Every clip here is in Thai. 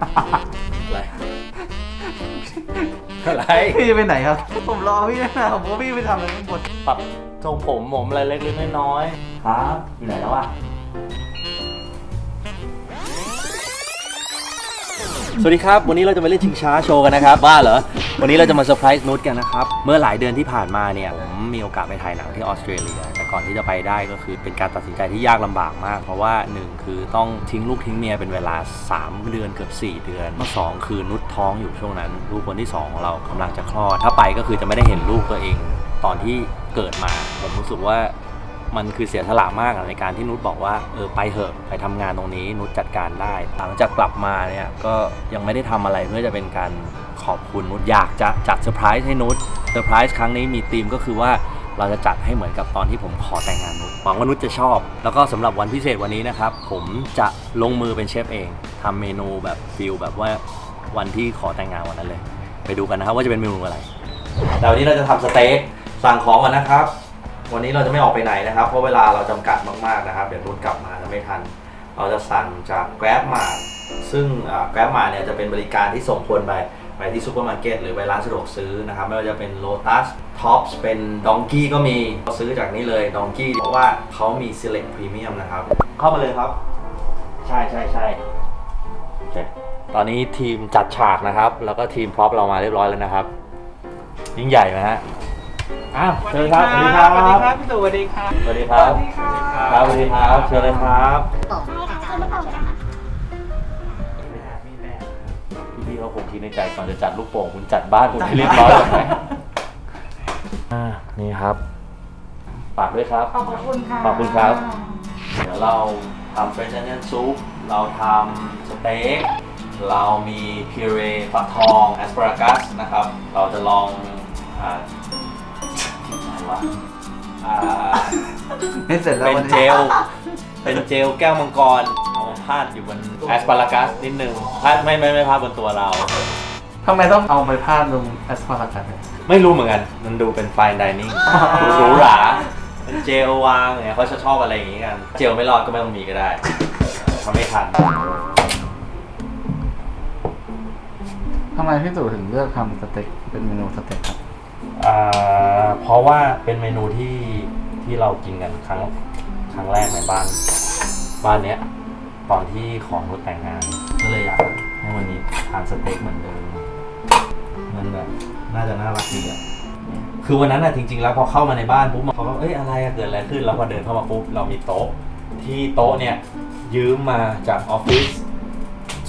อะไรอะไรพี่จะไปไหนครับ ผมรอพี่นะผมว่าพี่ไปทำอะไรข้างบนปรับทรงผมผมอะไรเล็กๆน้อยๆครับอยู่ไหนแล้วอะ สวัสดีครับ วันนี้เราจะมาเล่นชิงช้าโชว์กันนะครับ บ้าเหรอ วันนี้เราจะมาเซอร์ไพรส์นุชกันนะครับ เมื่อหลายเดือนที่ผ่านมาเนี่ยผมมีโอกาสไปถ่ายหนังที่ออสเตรเลีย แต่ก่อนที่จะไปได้ก็คือเป็นการตัดสินใจที่ยากลำบากมาก เพราะว่าหนึ่งคือต้องทิ้งลูกทิ้งเมียเป็นเวลา 3 เดือนเกือบ 4 เดือนสองคือนุชท้องอยู่ช่วงนั้น ลูกคนที่สองของเรากำลังจะคลอด ถ้าไปก็คือจะไม่ได้เห็นลูกตัวเอง ตอนที่เกิดมา ผมรู้สึกว่า มันคือเสียสละมากในการที่นุชบอกว่าเออไปเถอะไปทำงานตรงนี้นุชจัดการได้ หลังจากกลับมาเนี่ยก็ยังไม่ได้ทำอะไรเพื่อจะเป็นการขอบคุณนุชอยากจะจัดเซอร์ไพรส์ให้นุชเซอร์ไพรส์ครั้งนี้มีธีมก็คือว่าเราจะจัดให้เหมือนกับตอนที่ผมขอแต่งงานนุชหวังว่านุชจะชอบ แล้วก็สำหรับวันพิเศษวันนี้นะครับ ผมจะลงมือเป็นเชฟเองทำเมนูแบบฟิลแบบว่าวันที่ขอแต่งงานวันนั้นเลย ไปดูกันนะครับว่าจะเป็นเมนูอะไรแต่วันนี้เราจะทำสเต็กสั่งของก่อนนะครับ วันนี้เราจะไม่ออกไปไหนนะครับ เพราะเวลาเราจำกัดมากๆนะครับ เดี๋ยวรุ่นกลับมาจะไม่ทัน เราจะสั่งจาก Grab m a r t ซึ่งอ่า Grab m a r t เนี่ยจะเป็นบริการที่ส่งคนไปไปที่ซูเปอร์มาร์เก็ตหรือไปร้านสะดวกซื้อนะครับ ไม่ว่าจะเป็น Lotus Tops เป็น Donkey ก็มีเราซื้อจากนี้เลย Donkey เพราะว่าเขามี Select Premium นะครับ เข้ามาเลยครับ ใช่ใช่ใช่โอเคตอนนี้ทีมจัดฉากนะครับ แล้วก็ทีมพร็อพเรามาเรียบร้อยแล้วนะครับ ยิ่งใหญ่ไหมฮะ อ้าวเชิญครับสวัสดีครับสวัสดีครับพี่ตู่สวัสดีครับสวัสดีครับครับสวัสดีครับเชิญเลยครับพี่ๆเขาคงคิดในใจก่อนจะจัดลูกโป่งคุณจัดบ้านคุณให้เรียบร้อยก่อนไหมอ่านี่ครับฝากด้วยครับ ขอบคุณค่ะขอบคุณครับ เดี๋ยวเราทำเฟรนช์แอนด์ซุปเราทำสเต็กเรามีพิเรฟักทองแอสปารากัสนะครับ เราจะลอง เสร็จแล้วเป็นวันนี้เจลเป็นเจลแก้วมังกร เอามาพาดอยู่บนแอสปารากัสนิดนึงพาดไม่ไม่ไม่พาดบนตัวเรา ทำไมต้องเอาไปพาดลงแอสพารากัสเนี่ย ไม่รู้เหมือนกัน มันดูเป็นไฟน์ดิเนิ่งหรูหราเป็นเจลวางเนี่ยเขาจะชอบอะไรอย่างงี้กัน เจลไม่รอดก็ไม่ต้องมีก็ได้ทำไม่ทัน ทำไมพี่ตู่ถึงเลือกทำสเต็กเป็นเมนูสเต็กครับ อ่าเพราะว่าเป็นเมนูที่ ที่เรากินกันครั้งครั้งแรกในบ้าน บ้านเนี้ยตอนที่ของรถแต่งงาน ก็เลยอยากให้วันนี้ทานสเต็กเหมือนเดิมมันแบบน่าจะน่ารักดีอะคือวันนั้นอะจริงๆแล้วพอเข้ามาในบ้านปุ๊บเขาก็เอ้ยอะไรอะเกิดอะไรขึ้นแล้วพอเดินเข้ามาปุ๊บเรามีโต๊ะ ที่โต๊ะเนี่ยยืมมาจากออฟฟิศ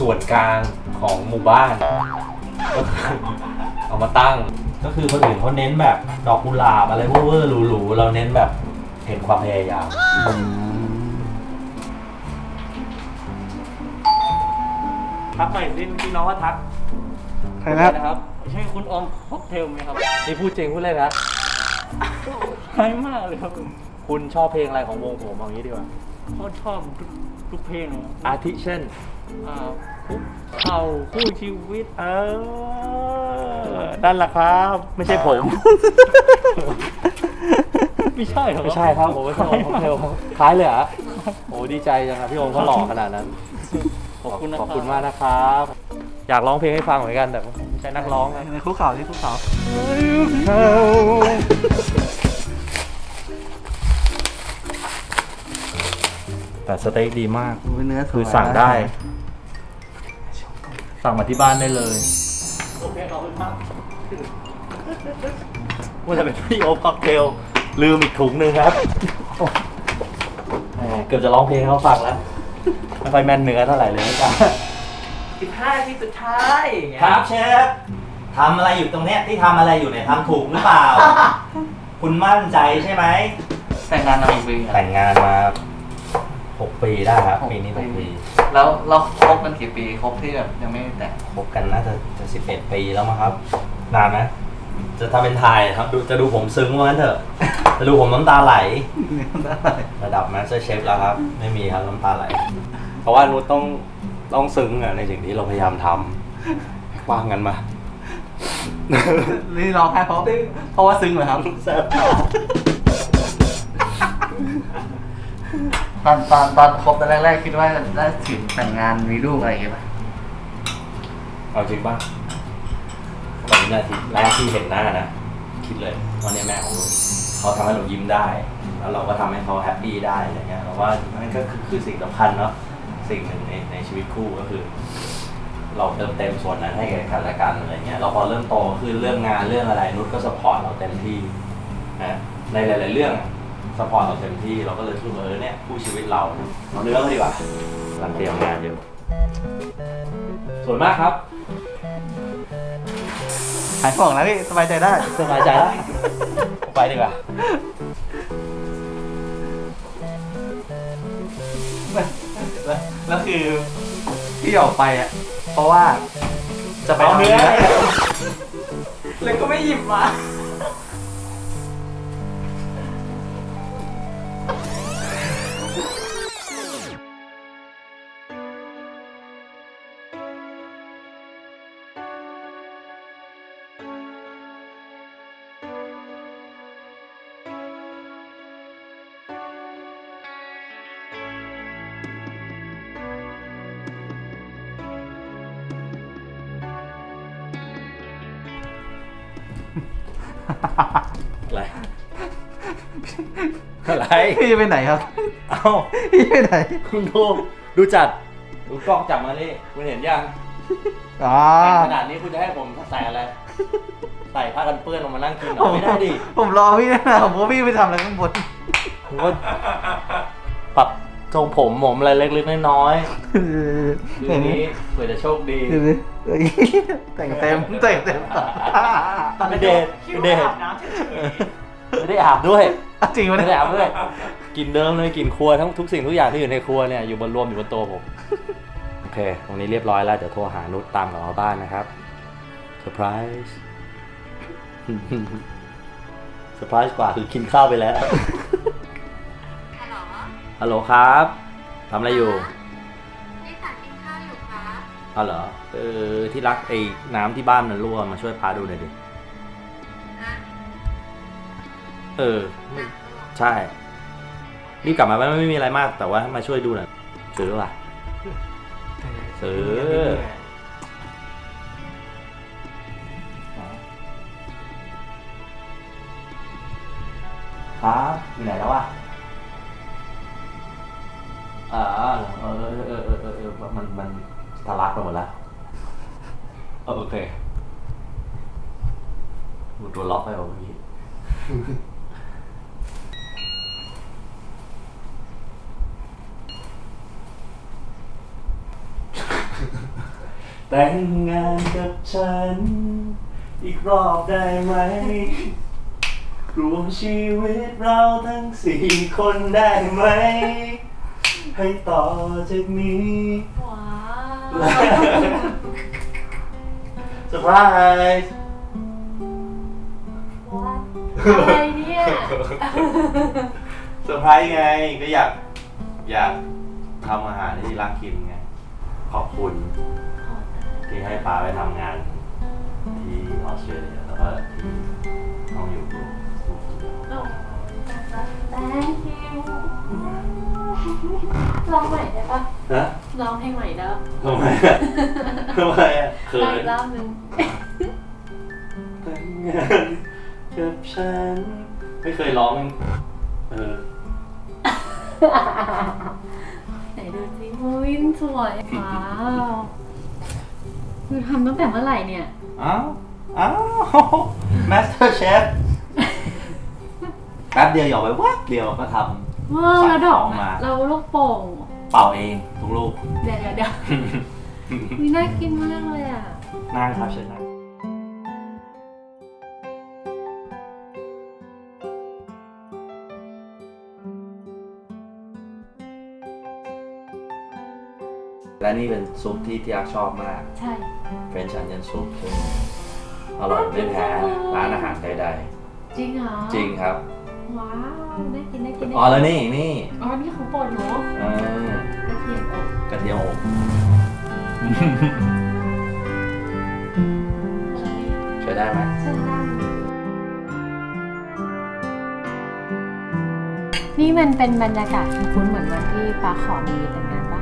ส่วนกลางของหมู่บ้านก็คือเอามาตั้ง ก็คือคนอื่นเขาเน้นแบบดอกกุหลาบอะไรเวอร์ๆหรูๆเราเน้นแบบ เห็นความพยายาม ทักหน่อยสิพี่น้องว่าทักใครนะครับ นะครับ ใช่คุณออมค็อกเทลไหมครับ นี่พูดจริงพูดเลยนะคล้ายมากเลยครับผมคุณชอบเพลงอะไรของวงผมเอางี้ดีกว่า โคตรชอบทุกทุกเพลงเลยครับอาทิเช่น อ่าคุกเข่าคู่ชีวิต เออนั่นแหละครับ ไม่ใช่ผม ไม่ใช่เหรอไม่ใช่ครับผมไม่ใช่โอมค็อกเทลคล้ายเลยเหรอะโอ้ดีใจจังครับพี่โอมเขาหล่อขนาดนั้น ขอบคุณนะขอบคุณมากนะครับ อยากร้องเพลงให้ฟังเหมือนกันแต่ผมไม่ใช่นักร้องนะในคุกเข่าที่คุกเข่าแต่สเต็กดีมาก เป็นเนื้อคือสั่งได้ สั่งมาที่บ้านได้เลย โอเคขอบคุณครับว่าจะเป็นพี่โอค็อกเทล ลืมอีกถุงหนึ่งครับแหมเกือบจะร้องเพลงให้เขาฟังแล้ว ไม่ค่อยแม่นเนื้อเท่าไหร่เลยนะจ๊ะสิบห้าที่สุดท้ายอย่างเงี้ยครับเชฟทำอะไรอยู่ตรงเนี้ยที่ทำอะไรอยู่เนี่ยทำถูกหรือเปล่า คุณมั่นใจใช่ไหม แต่งงานมาอีกปีอะแต่งงานมาหกปีได้ครับปีนี้หกปีแล้วเราคบกันกี่ปีคบที่แบบยังไม่แต่งคบกันน่าจะจะสิบเอ็ดปีแล้วมั้งครับ นานไหม จะทำเป็นถ่ายครับดูจะดูผมซึ้งว่างั้นเถอะ จะดูผมน้ำตาไหล ระดับ Master Chef แล้วครับ ไม่มีครับน้ำตาไหล เพราะว่านุชต้องต้องซึ้งอะในสิ่งที่เราพยายามทำว่างกันมา นี่ร้องไห้เพราะเพราะว่าซึ้งเหรอครับแซ่บตอนตอนตอนคบตอนแรกๆคิดว่าจะได้ถึงแต่งงานมีลูกอะไรอย่างเงี้ยป่ะเอาจริงป่ะตอ นวินาทีแรกที่เห็นหน้านะ คิดเลยว่าเนี่ยแม่ของหนูเขาทำให้หนูยิ้มได้ แล้วเราก็ทำให้เขาแฮปปี้ได้อะไรเงี้ยเราว่านั่นก็คือคือสิ่งสำคัญเนาะสิ่งหนึ่งในในชีวิตคู่ก็คือ เราเติมเต็มส่วนนั้นให้แก่กันและกันอะไรเงี้ยเราพอเริ่มโตขึ้นเรื่องงานเรื่องอะไรนุชก็สปอร์ตเราเต็มที่นะในหลาย ๆ เรื่องสปอร์ตเราเต็มที่เราก็เลยรู้ว่าเออเนี่ยคู่ชีวิตเราเราเนื้อเขาดีกว่าหลังเตรียมงานอยู่สวยมากครับ หายห่วงแล้วพี่สบายใจได้สบายใจแล้วไปดีกว่าแล้วคือที่ออกไปอะ เพราะว่าจะไปเอาเนื้อเลยก็ไม่หยิบมา อะไรอะไร พี่จะไปไหนครับ เอ้า พี่ไปไหนคุณดูดูจัด ดูกล้องจับมานี่คุณเห็นยังอ๋อแต่งขนาดนี้คุณจะให้ผมใส่อะไร ใส่ผ้ากันเปื้อนลงมานั่งกินเหรอไม่ได้ดิผมรอพี่นะผมว่าพี่ไปทำอะไรข้างบนผมก็ปรับ ทรงผมผมอะไรเล็กๆน้อยๆคืเห็นนไหมนี้เผื่อจะโชคดีเห็นไหมเอ้ยแต่งเต็มแต่งเต็มไม่เดทไม่เดทไม่ได้อาบด้วยอะจริงวะไม่เนี่ยได้อาบด้วยกลินเดิมเลยกลินครัวทั้งทุกสิ่งทุกอย่างที่อยู่ในครัวเนี่ยอยู่บนรวมอยู่บนตัวผมโอเค ตรงนี้เรียบร้อยแล้วเดี๋ยวโทรหานุชตามกลับมาบ้านนะครับเซอร์ไพรส์เซอร์ไพรส์กว่าคือกินข้าวไปแล้วฮัลโหล ฮัลโหลครับทำอะไรอยู่นี่สั่งกินข้าวอยู่ครับอ๋อเหรอเออที่รักไอ้น้ำที่บ้านมันรั่วมาช่วยพาดูหน่อยดิฮะเออน้ำลวกใช่รีบกลับมาไม่ไม่มีอะไรมากแต่ว่ามาช่วยดูหน่อยซื้อป่ะ ซื้อครับ หมดแล้วเออโอเคกูตัวล็อกไปเมื่อกี้แต่งงานกับฉัน อีกรอบได้ไหม รวมชีวิตเราทั้งสี่คนได้ไหม ให้ต่อจากนี้ ว้าวเซอร์ไพรส์ว้าวอะไรเนี่ย เซอร์ไพรส์ไงก็อยาก อยากทำอาหารที่รักกินไง ขอบคุณที่ให้ป้าไปทำงาน ที่ออสเตรเลียแล้วก็ที่ต้องอยู่กรุงโอ้ thank you ลองใหม่ได้ปะฮะ ลองให้ใหม่ได้ปะทำไมอะทำไมอะเขิได้นอีกรอบนึงแต่งงานกับฉัน ไม่เคยร้อง เออ ไหนดูสิวินสวยว้าวคือทำตั้งแต่เมื่อไหร่เนี่ย อ้าวอ้าวมาสเตอร์เชฟแป๊บเดียวหยอกไปวัดเดียวก็ทว้าวแล้วดอกสั่งของมา เราลูกโป่งำ เป่าเองทุกลูก เดี๋ยวเดี๋ยวเดี๋ยววิน่ากินมากเลยอะ นั่งครับเชิญนั่งและนี่เป็นซุปที่ที่อักชอบมากใช่เฟรนช์อันเนียนซุปซึ่งอร่อยไม่แพ้ร้านอาหารใดจริงเหรอ ๆ จริงครับ ว้าวได้กินได้กินได้อ๋อแล้วนี่นี่อ๋อนี่ของโปรดหนูเออกระเทียมอบกระเทียมอบใช้ได้ไหมใช่ได้นี่มันเป็นบรรยากาศคุ้นๆเหมือนวันที่ป้าขอมีแต่งงานปะ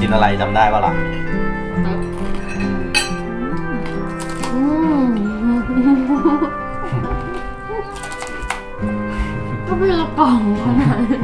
กินอะไรจำได้ปะล่ะจอืม ก็เป็นละกล่องขนาดนั้น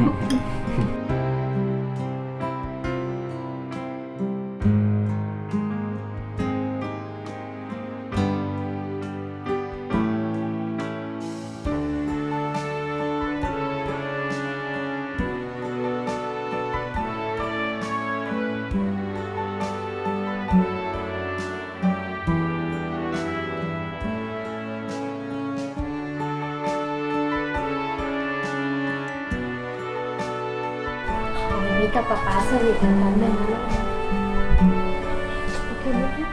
กับป๊าป๊าสวีทกันแป๊บนึงนะลูกโอเคไหมคะ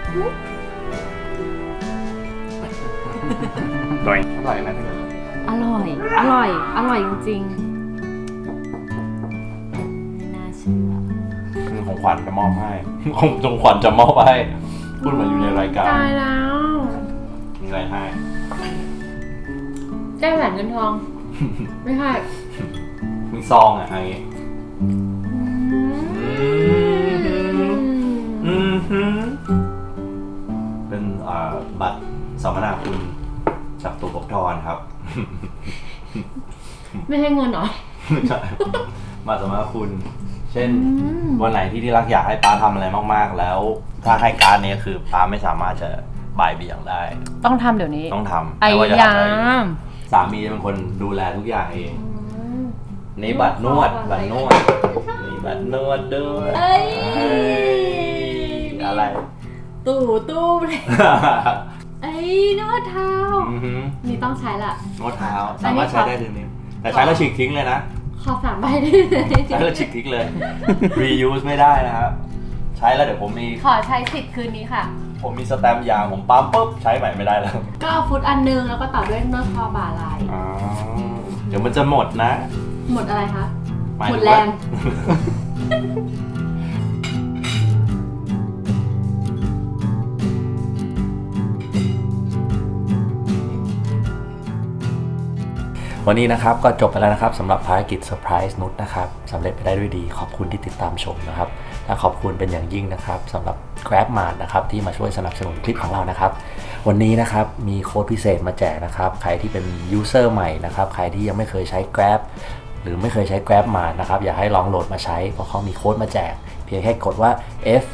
อร่อยอร่อยไหมพี่อร่อย อร่อย อร่อยจริงๆไม่น่าเชื่อคือของขวัญจะมอบให้ของของขวัญจะมอบให้ พูดเหมือนอยู่ในรายการตายแล้วมีอะไรให้ได้แหวนเงินทอง ไม่ใช่มีซองอะอันนี้อื เป็นอ่าบัตรสัมมนาคุณจากตัวปกทรครับ ไม่ให้เงินเหรอไม่ใช่บัตรสัมมนาคุณ เช่นอืมวันไหนที่ที่รักอยากให้ป้าทำอะไรมาก ๆ แล้ว ถ้าให้การดเนี้คือป้าไม่สามารถจะบ่ายเบี่ยงได้ ต้องทำเดี๋ยวนี้ ต้องทำไอ้ไม่ว่าจะยาทำอะไรมสามีจะเป็นคนดูแลทุกอย่างเองนี่บัตรนวดบัตรนวดนี่บัตรนวดด้วยเอ้ยเอ้ยอะไร ตู่ตู้เลยไอ้ยนวดเท้า อือหือนี่ต้องใช้ละ นวดเท้าอัสานนี้มารถใช้ได้ถึงนี้ แต่ใช้แล้วฉีกทิ้งเลยนะ ขอสามใบได้เลยใช้แล้วฉีกทิ้งเลย reuse ไม่ได้นะครับ ใช้แล้วเดี๋ยวผมมี ขอใช้สิทธิ์คืนนี้ค่ะ ผมมีสแตมป์ยางผมปั๊มปุ๊บใช้ใหม่ไม่ได้แล้ว ก็เอาฟุตอันนึงแล้วก็ต่อด้วยนวดคอบ่าไหล่อ๋อ เดี๋ยวมันจะหมดนะ หมดอะไรคะายหมถึดแรง วันนี้นะครับก็จบไปแล้วนะครับสำหรับภารกิจเซอร์ไพรส์นุชนะครับสำเร็จไปได้ด้วยดี ขอบคุณที่ติดตามชมนะครับและขอบคุณเป็นอย่างยิ่งนะครับสำหรับ Grab Mart นะครับที่มาช่วยสนับสนุนคลิปของเรานะครับ วันนี้นะครับมีโค้ดพิเศษมาแจกนะครับใครที่เป็นยูเซอร์ใหม่นะครับใครที่ยังไม่เคยใช้ Grab หรือไม่เคยใช้ Grab Mart นะครับ อยากให้ลองโหลดมาใช้ เพราะเขามีโค้ดมาแจก เพียงแค่กดว่า F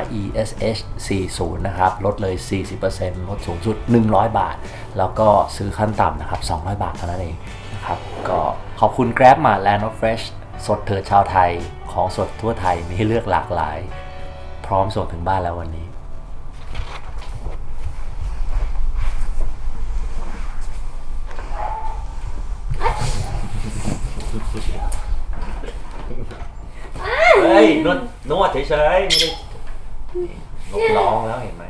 R E S H 40นะครับ ลดเลย 40%ลดสูงสุด 100 บาท แล้วก็ซื้อขั้นต่ำนะครับ 200 บาทเท่านั้นเองนะครับ ก็ขอบคุณ Grab มา Land of Fresh สดเถิดชาวไทย ของสดทั่วไทยมีให้เลือกหลากหลาย พร้อมส่งถึงบ้านแล้ววันนี้เฮ้ยนวดนวดเฉยๆไม่ได้ นกร้องแล้วเห็นไหม